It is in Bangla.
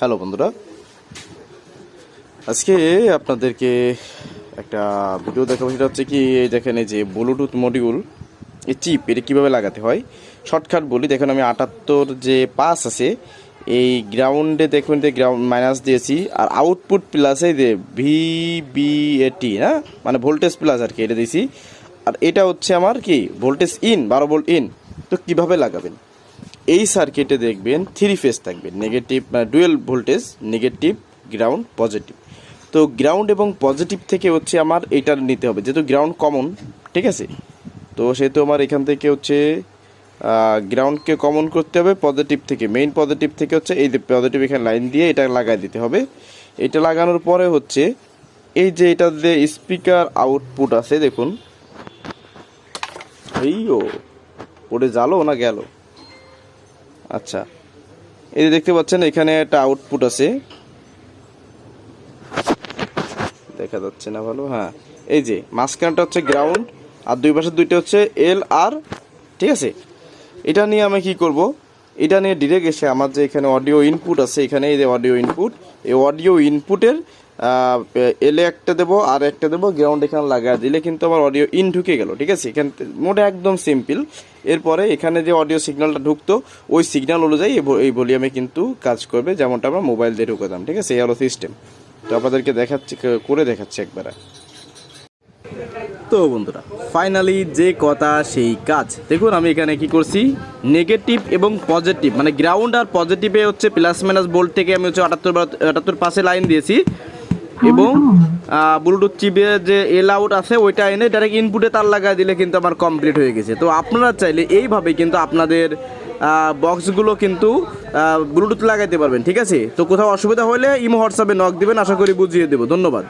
হ্যালো বন্ধুরা। আজকে আপনাদেরকে একটা ভিডিও দেখাবো, সেটা হচ্ছে কি দেখেন এই যে ব্লুটুথ মডিউল এই চিপ এটা কীভাবে লাগাতে হয়? শর্টকাট বলি, দেখুন আমি আটাত্তর যে পাস আছে, এই গ্রাউন্ডে দেখুন, যে গ্রাউন্ড মাইনাস দিয়েছি, আর আউটপুট প্লাস এই যে ভি এটি না মানে ভোল্টেজ প্লাস আর কি, এটা দিয়েছি। আর এটা হচ্ছে আমার কি ভোল্টেজ ইন বারো ভোল্ট ইন তো কীভাবে লাগাবেন? এই সার্কিটে দেখবেন থ্রি ফেজ থাকবে negative dual voltage negative ground positive তো গ্রাউন্ড এবং পজিটিভ থেকে হচ্ছে আমার এইটার নিতে হবে, যেহেতু গ্রাউন্ড কমন ঠিক আছে? তো সেহেতু আমার এখান থেকে হচ্ছে গ্রাউন্ডকে কমন করতে হবে পজিটিভ থেকে মেইন পজিটিভ থেকে হচ্ছে এই যে পজিটিভ এখানে লাইন দিয়ে এটা লাগাই দিতে হবে। এটা লাগানোর পরে হচ্ছে, এই যে এটা যে স্পিকার আউটপুট আছে, দেখুন। এই ও ওটা জালো না গেল? আচ্ছা। এই যে দেখতে পাচ্ছেন, এখানে একটা আউটপুট আছে। দেখা যাচ্ছে না ভালো? হ্যাঁ। এই যে, মাঝখানটা হচ্ছে গ্রাউন্ড আর দুই পাশে দুইটা হচ্ছে এল আর ঠিক আছে? এটা নিয়ে আমি কি করব? এটা নিয়ে ডিরেক্ট এসে আমার যে এখানে অডিও ইনপুট আছে এখানে এই যে অডিও ইনপুট এই অডিও ইনপুটের এলে একটা দেবো, আর একটা দেবো গ্রাউন্ড এখানে লাগা দিলে কিন্তু আমার অডিও ইন ঢুকে গেল, ঠিক আছে? এখান মোটে একদম সিম্পল এরপরে এখানে যে অডিও সিগন্যালটা ঢুকতো, ওই সিগন্যাল অনুযায়ী এই ভলিউমে কিন্তু কাজ করবে, যেমনটা আমরা মোবাইল দিয়ে ঢুকাতাম, ঠিক আছে? এই হলো সিস্টেম তো আপনাদেরকে দেখাচ্ছি করে দেখাচ্ছি একবার। তো বন্ধুরা ফাইনালি যে কথা সেই কাজ। দেখুন আমি এখানে কি করছি নেগেটিভ এবং পজিটিভ মানে গ্রাউন্ড আর পজিটিভে হচ্ছে প্লাস মাইনাস বোল্ট থেকে আমি হচ্ছে আটাত্তর আটাত্তর পাশে লাইন দিয়েছি। এবং ব্লুটুথ চিপে যে এল আউট আছে, ওইটা এনে ডাইরেক্ট ইনপুটে তার লাগাই দিলে কিন্তু আমার কমপ্লিট হয়ে গেছে। তো আপনারা চাইলে এইভাবে কিন্তু আপনাদের বক্সগুলো কিন্তু ব্লুটুথ লাগাইতে পারবেন, ঠিক আছে? তো কোথাও অসুবিধা হলে ইমো হোয়াটসঅ্যাপে নক দিবেন, আশা করি বুঝিয়ে দেবো। ধন্যবাদ।